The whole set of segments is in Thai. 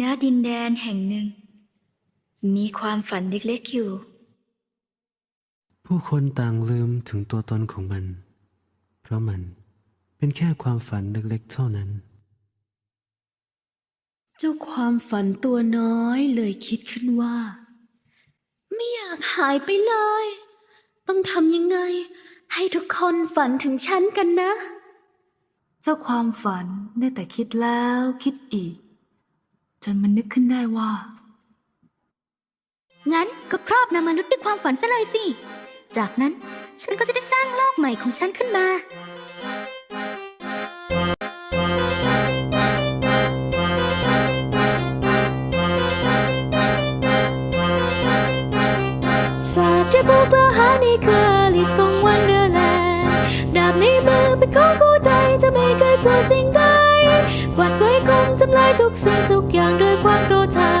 ณดินแดนแห่งหนึ่ง มีความฝันเล็กๆอยู่ ผู้คนต่างลืมถึงตัวตนของมัน เพราะมันเป็นแค่ความฝันเล็กๆเท่านั้น เจ้าความฝันตัวน้อยเลยคิดขึ้นว่า ไม่อยากหายไปเลย ต้องทำยังไง ให้ทุกคนฝันถึงฉันกันนะ เจ้าความฝันได้แต่คิดแล้วคิดอีก จนมันนึกขึ้นได้ว่า งั้นก็ครอบนำมนุษย์ด้วยความฝันซะเลยสิ จากนั้นฉันก็จะได้สร้างโลกใหม่ของฉันขึ้นมาำลายทุกสิ่งทุกอย่างด้วยความโกรธา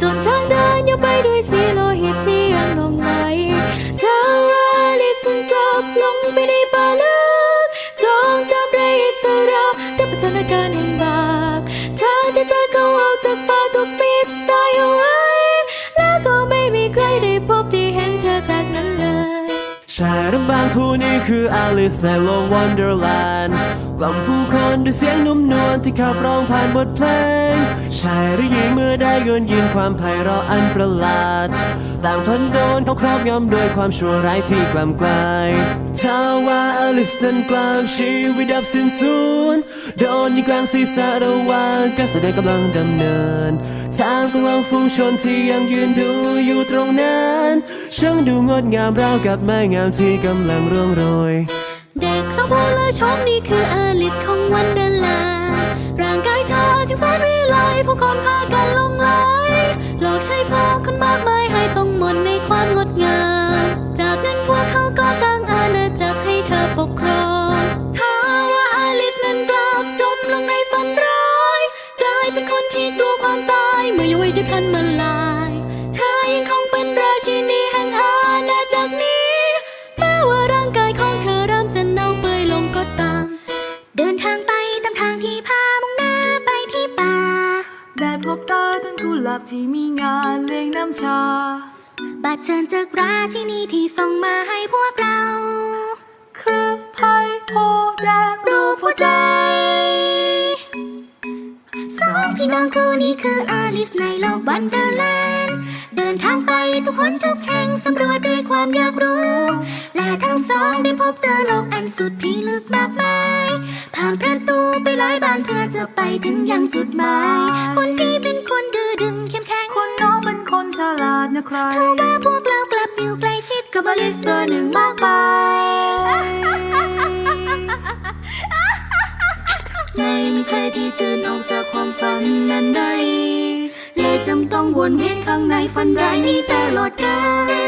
จนทางเดินยกไปด้วยสีโลหิตที่ยังลงไหลเธอว่าลิสกลับลงไปในป่าลึกจงจำได้อิสระแต่ปัจจัยการแห่งบาปทางที่เธอเขาเอาจากป่าถูกปิดตายเอาไว้แล้วก็ไม่ ชายรำบางผู้นี้คืออลิสในโลกวันเดอร์แลนด์กล่อมผู้คนด้วยเสียงนุ่มนวลที่ขับร้องผ่านบทเพลง ชายหรือหญิงเมื่อได้ยนยินความไพเราะอันประหลาดต่างทนโดนเขาครอบงำด้วยความชั่วร้ายที่กล่ำกลายถ้าว่าอลิสนั้นกลางชีวิตดับสิ้นสูญโดนยิงกลางศีรษะระหว่างการแสดงกำลังดำเนิน ทางกำลังฝูงชนที่ยังยืนดูอยู่ตรงนั้นช่างดูงดงามราวกับไม้งามที่กำลังร่วงโรย เด็กสาวผู้เลอชมนี่คืออลิสของวันเดลาร่างกายเธอช่างแสนวิไลผู้คนพากันลง ทันมาลาย เธอยังคงเป็นราชินีแห่งอาณาจักรนี้แม้ว่าร่างกายของเธอเริ่มจะเน่าเปื่อยลงก็ตาม เดินทางไปตามทางที่พามุ่งหน้าไปที่ป่าได้พบตาต้นกุหลาบที่มีงานเลี้ยงน้ำชาบัดเชิญจากราชินีที่ส่งมาให้พวกเรา คือไพ่โพแดงรู พี่น้องคู่นี้คืออาลิสในโลกวันเดอร์แลนด์ เดินทางไปทุกคนทุกแห่งสำรวจด้วยความอยากรู้ และทั้งสองได้พบเจอโลกอันสุดพิลึกมากมาย ผ่านประตูไปหลายบานเพื่อจะไปถึงยังจุดหมาย คนที่เป็นคนดื้อดึงเข้มแข็ง คนน้องเป็นคนฉลาดนะใครเท่าว่าพวกเรากลับอยู่ใกล้ชิดกับบริสเบอร์หนึ่งมากไปไที่ตื่นออกจากความฝันนั้นได้ เลยจำต้องวนเวียนข้างในฝันร้ายนี้ตลอดกาล